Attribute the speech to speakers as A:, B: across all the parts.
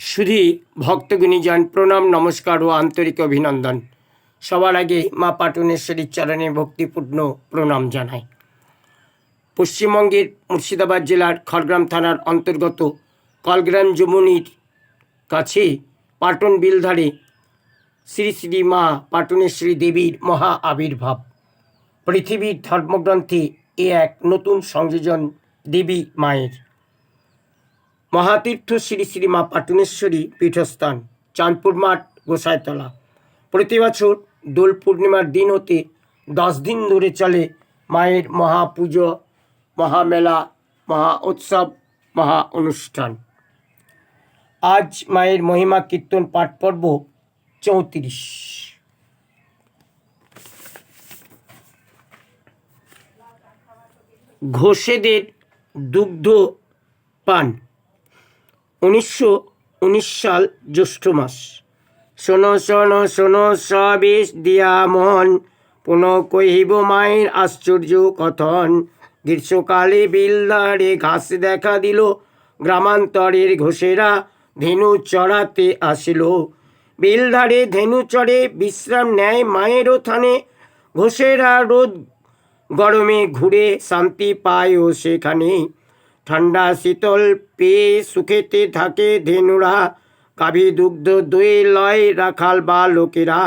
A: শুধু ভক্তগুণীজন প্রণাম, নমস্কার ও আন্তরিক অভিনন্দন। সবার আগে মা পাটনেশ্বরীর চরণে ভক্তিপূর্ণ প্রণাম জানাই। পশ্চিমবঙ্গের মুর্শিদাবাদ জেলার খড়গ্রাম থানার অন্তর্গত কলগ্রাম যমুনির কাছে পাটন বিলধারে শ্রী শ্রী মা পাটনেশ্বরী দেবীর মহা আবির্ভাব। পৃথিবীর ধর্মগ্রন্থে এ এক নতুন সংযোজন দেবী মায়ের। মহাতীর্থ শ্রী শ্রী মা পাটনেশ্বরী পীঠস্থান, চাঁদপুর মাঠ, গোসাইতলা। প্রতি বছর দোল পূর্ণিমার দিন হতে দশ দিন ধরে চলে মায়ের মহাপুজো মহামেলা মহা উৎসব, মহা অনুষ্ঠান। আজ মায়ের মহিমা কীর্তন পাঠ পর্ব চৌত্রিশ। ঘোষেদের দুগ্ধ পান। উনিশশো উনিশ সাল জ্যৈষ্ঠ মাস। শোনো শোনো শোনো, সবেশ দিয়া মন, পুনঃ কহিব মায়ের আশ্চর্য কথন। গ্রীষ্মকালে বিলদারে ঘাস দেখা দিল, গ্রামান্তরের ঘোষেরা ধেনু চড়াতে আসিল। বিলধারে ধেনু চড়ে বিশ্রাম নেয় মায়েরও থানে ঘোষেরা রোদ গরমে ঘুরে শান্তি পায় ও সেখানে। ঠান্ডা শীতল পেয়ে সুখেতে থাকে ধেনুরা। গাভী দুগ্ধ দই লয় রাখাল বা লোকেরা।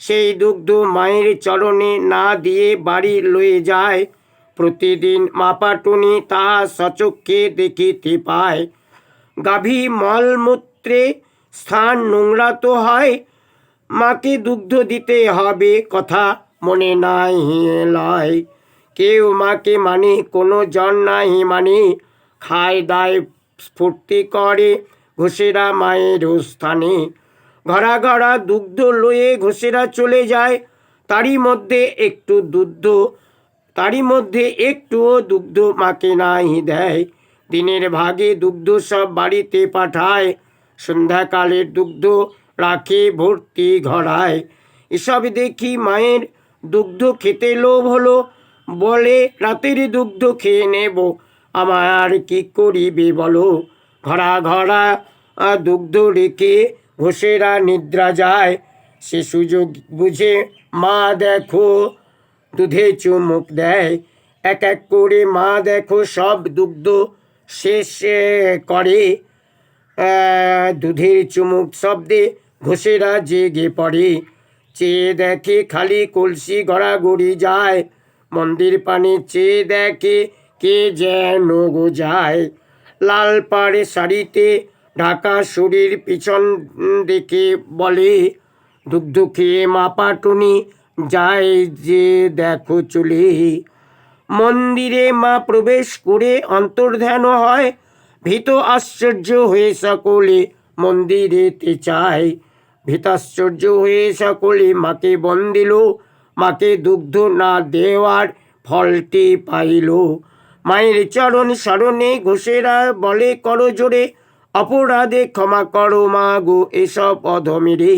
A: সেই দুগ্ধ মায়ের চরণে না দিয়ে বাড়ি লয়ে যায়। প্রতিদিন মাপাটুনি তা সচক্ষে দেখিতে পায়। গাভী মলমূত্রে স্থান নোংরা তো হয়। মাকে দুগ্ধ দিতে হবে কথা মনে নাই লয়। কেউ মাকে মানে কোনো জন নাই মানে। খায় দায় স্ফূর্তি করে ঘোষেরা মায়ের স্থানে ঘরা ঘরা দুগ্ধ লয়ে ঘোষেরা চলে যায়, তারই মধ্যে একটু দুগ্ধ, তারই মধ্যে একটুও দুগ্ধ মাকে নাই দেয়। দিনের ভাগে দুগ্ধ সব বাড়িতে পাঠায়, সন্ধ্যাকালের দুগ্ধ রাখে ভর্তি ঘরায়। এসব দেখি মায়ের দুগ্ধ খেতে লোভ হলো, বলে, রাতের দুগ্ধ খেয়ে নেব। আমার কি করিবে বলো? ঘরা ঘরা দুগ্ধ রেখে ঘোষেরা নিদ্রা যায়? সে সুযোগ বুঝে মা দেখো, দুধে চুমুক দেয়। এক এক করে মা দেখো, সব দুগ্ধ শেষ করে। দুধের চুমুক শব্দে ঘোষেরা জেগে পড়ে। চেয়ে দেখে খালি কলসি গড়াগড়ি যায়। মন্দির পানে চেয়ে দেখে কে যেন গো যায়। লাল পাড়ে শাড়িতে ঢাকা শরীর পিছন দেখে বলে দুগ্ধ খেয়ে মাপাটুনি যায় যে দেখো চলে। মন্দিরে মা প্রবেশ করে অন্তর্ধ্যান হয়, ভীত আশ্চর্য হয়ে সকলে মন্দিরেতে চায়। ভীতাশ্চর্য হয়ে সকলে মাকে বন্দিল মাকে দুগ্ধ না দেওয়ার ফলটি পাইল। মায়ের চরণ স্মরণে ঘোষেরা বলে করো জোরে, অপরাধে ক্ষমা করো মা গো এসব অধমেরে।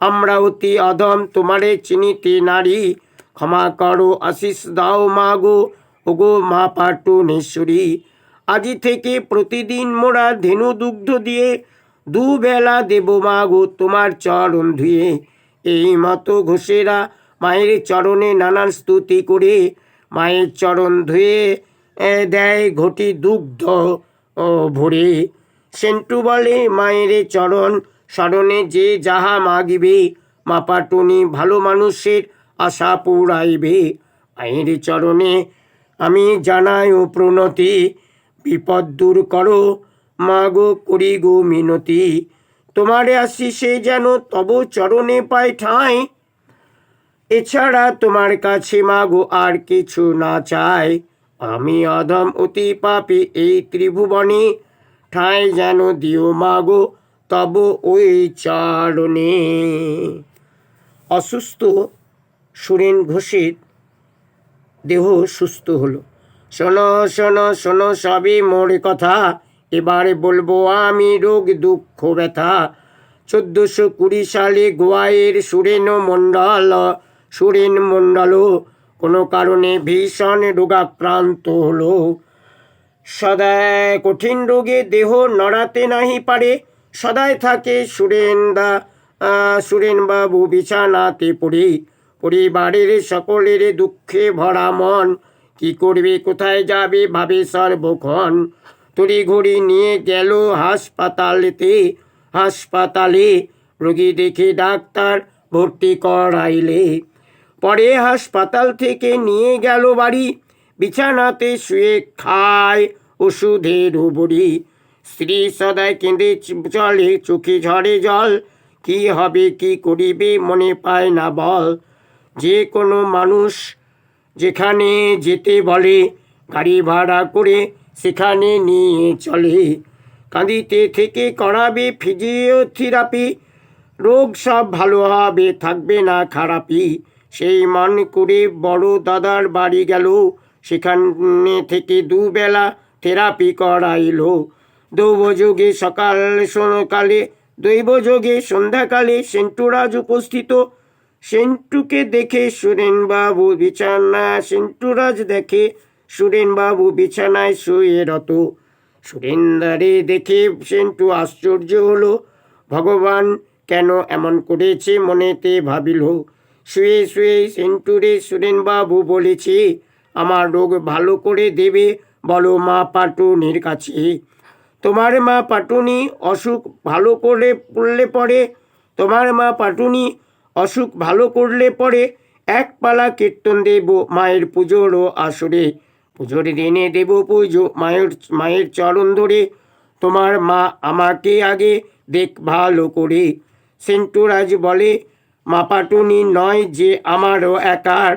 A: আমরা অতি অধম, তোমারে চিনিতে নারী? ক্ষমা করো আশিস দাও মা গো, ওগো মা পাটুনেশ্বরী আজি থেকে প্রতিদিন মোরা ধেনু দুগ্ধ দিয়ে দুবেলা দেব মা গো তোমার চরণ ধুয়ে। এই মতো ঘোষেরা মায়ের চরণে নানান স্তুতি করে, মায়ের চরণ ধুয়ে দেয় ঘটি দুগ্ধ ভরে। সেন্টু বলে, মায়ের চরণ স্মরণে যে যাহা মাগিবে, মাপাটুনি ভালো মানুষের আশা পুরাইবে। মায়ের চরণে আমি জানাই ও প্রণতি, বিপদ দূর করো, মাগো করি গো মিনতি। তোমারে আসি সে যেন তব চরণে পায় ঠাঁই। এছাড়া তোমার কাছে মাগো আর কিছু না চাই। আমি অধম অতি পাপি এই ত্রিভুবনে, ঠাঁই যেন দিও মাগো, তব ওই চারণে। অসুস্থ সুরেন ঘোষের দেহ সুস্থ হলো। শোনো শোনো শোনো, সবই মোর কথা। এবারে বলব, আমি রোগ, দুঃখ, ব্যথা। চোদ্দশো কুড়ি সালে গোয়াইয়ের সুরেন মণ্ডল সুরেন মণ্ডল কোনো কারণে ভীষণ রোগাক্রান্ত হলো। সদায় কঠিন রোগে দেহ নড়াতে নাহি পারে। সদায় থাকে সুরেন্দা আহ, সুরেনবাবু বিছানাতে পড়ে। পরিবারের সকলের দুঃখে ভরা মন। কি করবে কোথায় যাবে ভাবে সর্বক্ষণ। তড়ি ঘড়ি নিয়ে গেল হাসপাতালেতে। হাসপাতালে রোগী দেখে ডাক্তার ভর্তি করাইলে। পরে হাসপাতাল থেকে নিয়ে গেল বাড়ি। বিছানাতে শুয়ে খায় ওষুধের বড়ি স্ত্রী সদায় কেঁদে চলে, চোখে ঝরে জল। কি হবে, কি করিবে, মনে পায় না বল। যে কোনো মানুষ যেখানে যেতে বলে, গাড়ি ভাড়া করে সেখানে নিয়ে চলে। কাঁদিতে থেকে করাবে ফিজিওথেরাপি। রোগ সব ভালো হবে, থাকবে না খারাপই। সেই মান করে বড় দাদার বাড়ি গেল। সেখানে থেকে দুবেলা থেরাপি করাইলো। দৈবযোগে সকাল সকালে দৈবযোগে সন্ধ্যাকালে সেন্টুরাজ উপস্থিত। সেন্টুকে দেখে সুরেনবাবু বিছানা সেন্টুরাজ দেখে সুরেনবাবু বিছানায় শুয়ে রত। সুরেন্দারে দেখে সেন্টু আশ্চর্য হলো। ভগবান কেন এমন করেছে মনেতে ভাবিল। শুয়ে শুয়ে সেন্টুরে সুরেনবাবু বলেছে, আমার রোগ ভালো করে দেবে, বলো মা পাটুনির কাছে। তোমার মা পাটুনি অসুখ ভালো করে পড়লে পরে, তোমার মা পাটুনি অসুখ ভালো করলে পরে এক পালা কীর্তন দেব মায়ের পুজোরও আসরে। পুজোর দিনে দেব পুজো মায়ের মায়ের চরণ ধরে। তোমার মা আমাকে আগে দেখ ভালো করে। সেন্টুরাজ বলে মা পাটুনি নয় যে আমারও একার।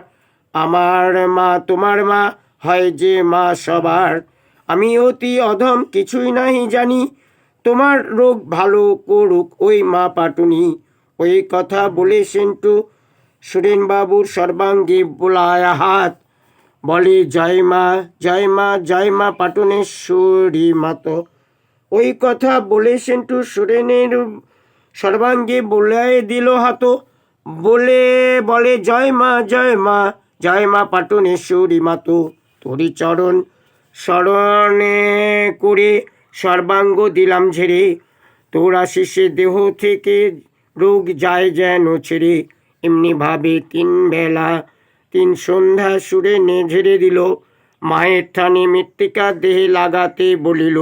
A: আমার মা তোমার মা, হয় যে মা সবার। আমি অতি অধম, কিছুই নাহি জানি। তোমার রোগ ভালো করুক ওই মা পাটুনি ওই কথা বলে সেন্টু সুরেনবাবুর সর্বাঙ্গে বোলায় হাত। বলে, জয় মা জয় মা জয় মা পাটনেশ্বরী মাত। ওই কথা বলে সেন্টু সুরেনের সর্বাঙ্গে বোলায় দিল হাত। বলে বলে, জয় মা জয় মা জয় মা পাটনেশ্বরী মাতো। তোরি চরণ স্মরণে করে সর্বাঙ্গ দিলাম ঝেড়ে। তোর আশিসে দেহ থেকে রোগ যায় যেন ছেড়ে। এমনি ভাবে তিন বেলা, তিন সন্ধ্যা সুরে নে ঝেড়ে দিল। মায়ের থানে মৃত্তিকা দেহে লাগাতে বলিল,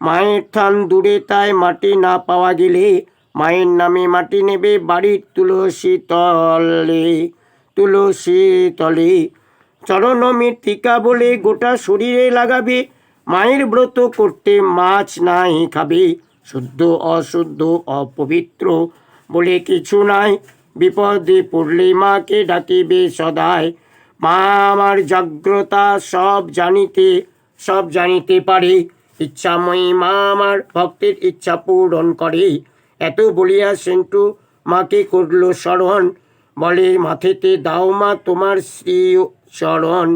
A: মায়ের থান দূরে তাই মাটি না পাওয়া গেলে মায়ের নামে মাটি নেবে বাড়ির তুলসী তলে তুলসী তলে। চরণ মৃত্তিকা বলে গোটা শরীরে লাগাবে, মায়ের ব্রত করতে মাছ নাই খাবে। শুদ্ধ, অশুদ্ধ, অপবিত্র বলে কিছু নাই। বিপদে পড়লে মাকে ডাকিবে সদায়। মা আমার জাগ্রতা সব জানিতে সব জানিতে পারে। ইচ্ছাময়ী মা আমার ভক্তের ইচ্ছা পূরণ করে। এত বলিয়া সেন্টু মাকে করল স্মরণ বলে মাথেতে দাও মা তোমার শ্রী চরণ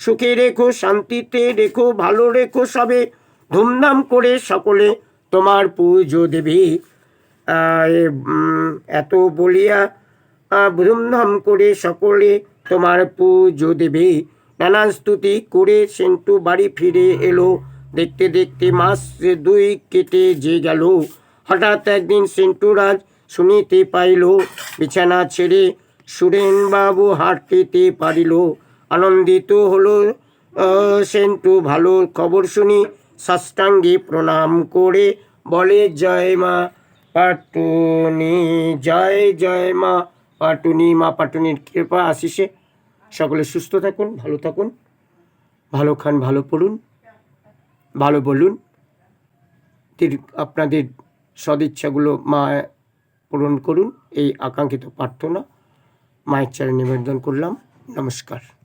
A: সুখে রেখো, শান্তিতে রেখো, ভালো রেখো সবে। ধুমধাম করে সকলে তোমার পুজো দেবে। এত বলিয়া ধুমধাম করে সকলে তোমার পুজো দেবে। নানান স্তুতি করে সেন্টু বাড়ি ফিরে এলো। দেখতে দেখতে মাস দুই কেটে যে গেল। হঠাৎ একদিন সেন্টুরাজ শুনিতে পাইল, বিছানা ছেড়ে সুরেনবাবু হাঁটিতে পারিল। আনন্দিত হলো সেন্টু ভালো খবর শুনি সাষ্টাঙ্গে প্রণাম করে বলে, জয় মা পাটুনি, জয় জয় মা পাটুনি, মা পাটুনির কৃপা আশিসে সকলে সুস্থ থাকুন, ভালো থাকুন, ভালো খান, ভালো পড়ুন, ভালো বলুন। আপনাদের সদিচ্ছাগুলো মা পূরণ করুন। এই আকাঙ্ক্ষিত প্রার্থনা মায়ের চারে নিবেদন করলাম। নমস্কার।